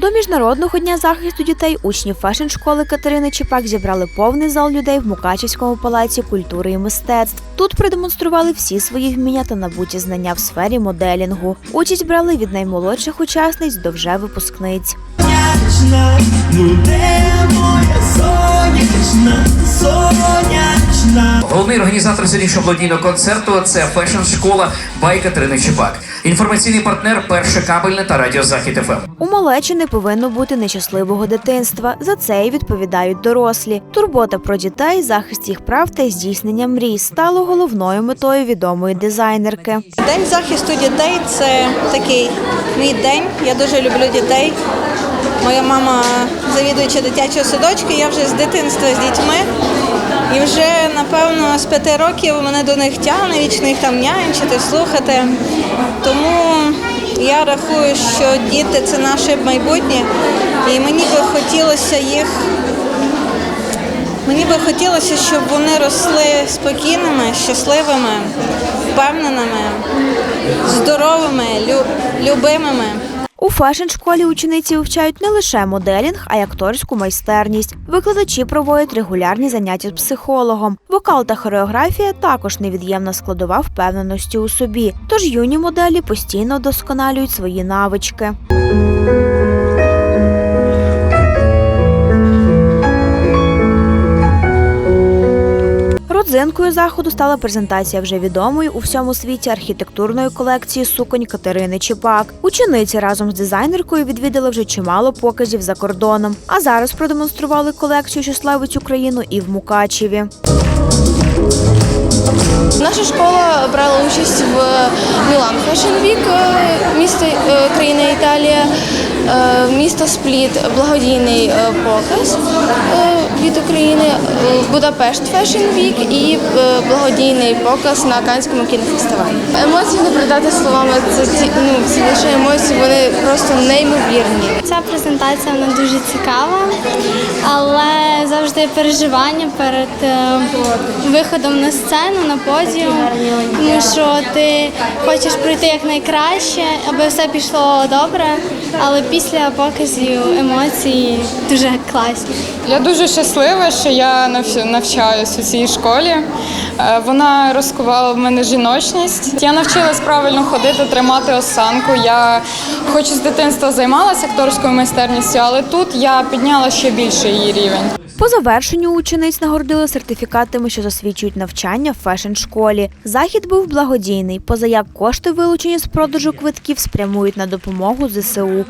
До міжнародного дня захисту дітей учні фешн-школи Катерини Чепак зібрали повний зал людей в Мукачівському палаці культури і мистецтв. Тут продемонстрували всі свої вміння та набуті знання в сфері моделінгу. Участь брали від наймолодших учасниць до вже випускниць. Організатор сьогоднішнього благодійного концерту це фешн-школа Бай Катерини Чепак. Інформаційний партнер перше кабельне та радіо Захід ФМ. У малечі не повинно бути нещасливого дитинства. За це й відповідають дорослі. Турбота про дітей, захист їх прав та здійснення мрій стало головною метою відомої дизайнерки. День захисту дітей це такий мій день. Я дуже люблю дітей. Моя мама завідуюча дитячого садочка, я вже з дитинства з дітьми. Вже, напевно, з п'яти років мене до них тягне, вічно їх там нянчити, слухати. Тому я рахую, що діти це наше майбутнє, і мені би хотілося їх Мені би хотілося, щоб вони росли спокійними, щасливими, впевненими, здоровими, лю- любимими. У фешн-школі учениці вивчають не лише моделінг, а й акторську майстерність. Викладачі проводять регулярні заняття з психологом. Вокал та хореографія також невід'ємна складова впевненості у собі. Тож юні моделі постійно вдосконалюють свої навички. Родзинкою заходу стала презентація вже відомої у всьому світі архітектурної колекції суконь Катерини Чіпак. Учениці разом з дизайнеркою відвідали вже чимало показів за кордоном. А зараз продемонстрували колекцію, що славить Україну і в Мукачеві. Наша школа брала участь в Мілан Fashion Week, е, місто е, країна Італія, е, місто Спліт, благодійний показ України, е, Будапешт Fashion Week і е, благодійний показ на Канському кінофестивалі. Емоції не передати словами. Це ці ну ці лише емоції, вони просто неймовірні. Ця презентація вона дуже цікава, але завжди переживання перед е, виходом на сцену, на подіум, тому що ти хочеш пройти якнайкраще, аби все пішло добре, але після показів емоції дуже класні. Я дуже щаслива, що я навч- навчаюсь у цій школі. Е, Вона розкувала в мене жіночність. Я навчилась правильно ходити, тримати осанку. Я хоч з дитинства займалася акторською майстерністю, але тут я підняла ще більше її рівень. По завершенню учениць нагородили сертифікатами, що засвідчують навчання в фешн-школі. Захід був благодійний, поза як кошти, вилучені з продажу квитків, спрямують на допомогу ЗСУ.